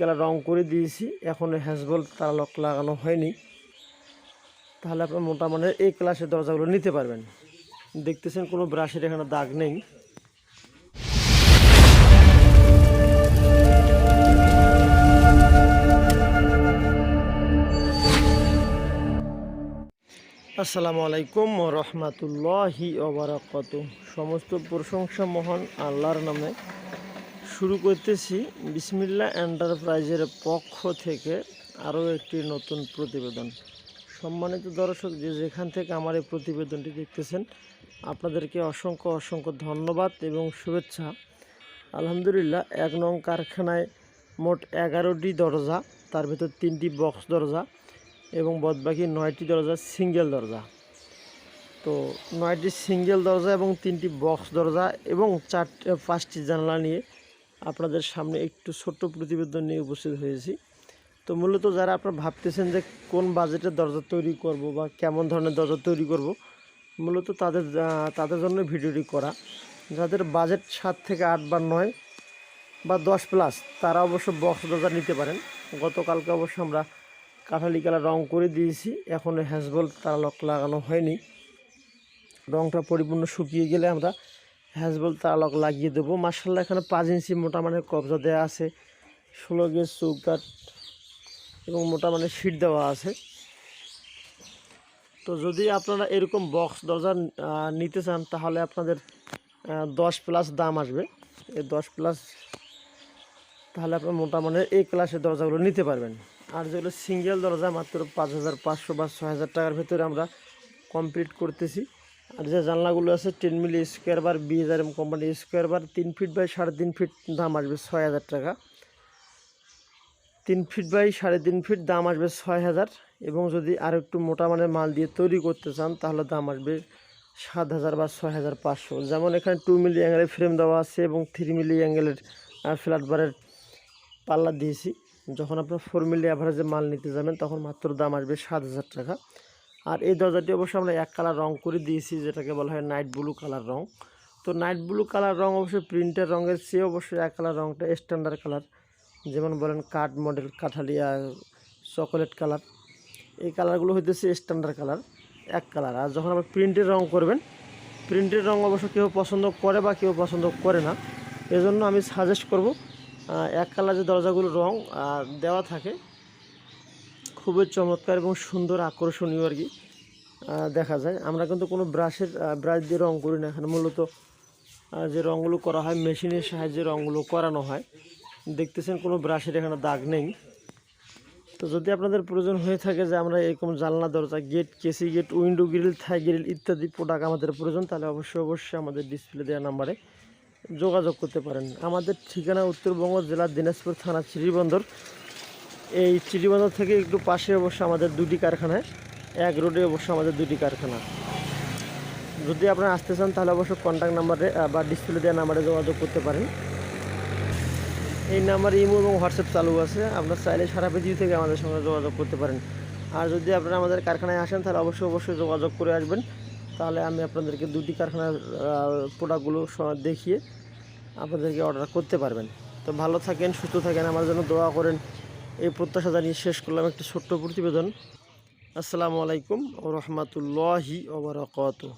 Colour রং করে দিয়েছি। এখনও হ্যাসবল তারা লক লাগানো হয়নি। তাহলে আপনার মোটা মানের এই ক্লাসের দরজাগুলো নিতে পারবেন। দেখতেছেন কোনো ব্রাশের এখানে দাগ নেই। আসসালামু আলাইকুম রহমাতুল্লাহি ওবরাকাত সমস্ত প্রশংসা মহান আল্লাহর নামে। শুরু করতেছি বিসমিল্লা এন্টারপ্রাইজের পক্ষ থেকে আরও একটি নতুন প্রতিবেদন। সম্মানিত দর্শক, যে যেখান থেকে আমার এই প্রতিবেদনটি দেখতেছেন, আপনাদেরকে অসংখ্য অসংখ্য ধন্যবাদ এবং শুভেচ্ছা। আলহামদুলিল্লাহ, এক নং কারখানায় মোট এগারোটি দরজা, তার ভিতর তিনটি বক্স দরজা এবং বদবাকি নয়টি দরজা সিঙ্গেল দরজা। তো নয়টি সিঙ্গেল দরজা এবং তিনটি বক্স দরজা এবং চারটে, পাঁচটি জানলা নিয়ে আপনাদের সামনে একটু ছোট্ট প্রতিবেদন নিয়ে উপস্থিত হয়েছি। তো মূলত যারা আপনারা ভাবতেছেন যে কোন বাজেটের দরজা তৈরি করব বা কেমন ধরনের দরজা তৈরি করব, মূলত তাদের তাদের জন্য ভিডিওটি করা। যাদের বাজেট সাত থেকে আট বা নয় বা দশ প্লাস, তারা অবশ্য বক্স দরজা নিতে পারেন। গতকালকে অবশ্য আমরা কাঠালি কালার রং করে দিয়েছি। এখনও হ্যাসবল তারা লক লাগানো হয়নি। রংটা পরিপূর্ণ শুকিয়ে গেলে আমরা হ্যাসবল তারা লক লাগিয়ে দেবো। মার্শাল্লাহ এখানে পাঁচ ইঞ্চি মোটা মানের কবজা দেওয়া আছে। ষোলো গেজ চৌকাট এবং মোটা মানের সিট দেওয়া আছে। তো যদি আপনারা এরকম বক্স দরজা নিতে চান, তাহলে আপনাদের দশ প্লাস দাম আসবে। এই দশ প্লাস তাহলে আপনার মোটা মানের এই ক্লাসের দরজাগুলো নিতে পারবেন। আর যেগুলো সিঙ্গেল দরজা, মাত্র পাঁচ হাজার পাঁচশো বা ছয় হাজার টাকার ভেতরে আমরা কমপ্লিট করতেছি। আর যে জানলাগুলো আছে টেন মিলি স্কোয়ার বার বি হাজার এম কোম্পানি স্কোয়ার বার তিন ফিট বাই সাড়ে তিন ফিট দাম আসবে ছয় হাজার টাকা। তিন ফিট বাই সাড়ে তিন ফিট দাম আসবে ছয় হাজার এবং যদি আর একটু মোটা মানের মাল দিয়ে তৈরি করতে চান, তাহলে দাম আসবে সাত হাজার বা ছয় হাজার পাঁচশো। যেমন এখানে টু মিলি অ্যাঙ্গেলের ফ্রেম দেওয়া আছে এবং থ্রি মিলি অ্যাঙ্গেলের ফ্ল্যাট বারের পাল্লা দিয়েছি। যখন আপনার ফোর মিলি অ্যাভারেজে মাল নিতে যাবেন, তখন মাত্র দাম আসবে সাত হাজার টাকা। আর এই দরজাটি অবশ্য আমরা এক কালার রং করে দিয়েছি, যেটাকে বলা হয় নাইট ব্লু কালার রং। তো নাইট ব্লু কালার রং অবশ্যই প্রিন্টের রঙের চেয়ে অবশ্যই এক কালার রংটা স্ট্যান্ডার্ড কালার। যেমন বলেন কাঠ, মডেল, কাঠালিয়া, চকোলেট কালার। এই কালারগুলো হইতেছে স্ট্যান্ডার্ড কালার, এক কালার। আর যখন আপনি প্রিন্টের রং করবেন, প্রিন্টের রং অবশ্য কেউ পছন্দ করে বা কেউ পছন্দ করে না। এজন্য আমি সাজেস্ট করব এক কালার যে দরজাগুলো রং দেওয়া থাকে খুবই চমৎকার এবং সুন্দর আকর্ষণীয় আর কি দেখা যায়। আমরা কিন্তু কোনো ব্রাশের ব্রাশ দিয়ে রঙ করি না। এখানে মূলত যে রঙগুলো করা হয়, মেশিনের সাহায্যে রঙগুলো করানো হয়। দেখতেছেন কোনো ব্রাশের এখানে দাগ নেই। তো যদি আপনাদের প্রয়োজন হয়ে থাকে যে আমরা এরকম জানলা, দরজা, gate, K C gate, window grill, Thai grill ইত্যাদি প্রোডাক্ট আমাদের প্রয়োজন, তাহলে অবশ্যই অবশ্যই আমাদের ডিসপ্লে দেওয়া নাম্বারে যোগাযোগ করতে পারেন। আমাদের ঠিকানা উত্তরবঙ্গ জেলার দিনাজপুর থানা চিরিবন্দর এই চিরিবন্দর থেকে একটু পাশে অবশ্য আমাদের দুটি কারখানায় এক রোডে অবশ্য আমাদের দুটি কারখানা। যদি আপনারা আসতে চান, তাহলে অবশ্যই কন্ট্যাক্ট নাম্বারে বা ডিসপ্লে দেওয়া নাম্বারে যোগাযোগ করতে পারেন। এই নাম্বারে ইমো এবং হোয়াটসঅ্যাপ চালু আছে। আপনার চাইলে সারা পৃথিবী থেকে আমাদের সঙ্গে যোগাযোগ করতে পারেন। আর যদি আপনারা আমাদের কারখানায় আসেন, তাহলে অবশ্যই অবশ্যই যোগাযোগ করে আসবেন। তাহলে আমি আপনাদেরকে দুটি কারখানার প্রোডাক্টগুলো দেখিয়ে আপনাদেরকে অর্ডার করতে পারবেন। তো ভালো থাকেন, সুস্থ থাকেন। আমার জন্য দোয়া করেন। এই প্রত্যাশা জানিয়ে শেষ করলাম একটা ছোট্ট প্রতিবেদন। আসসালামু আলাইকুম ও রহমতুল্লাহি ওবরাকাতুহ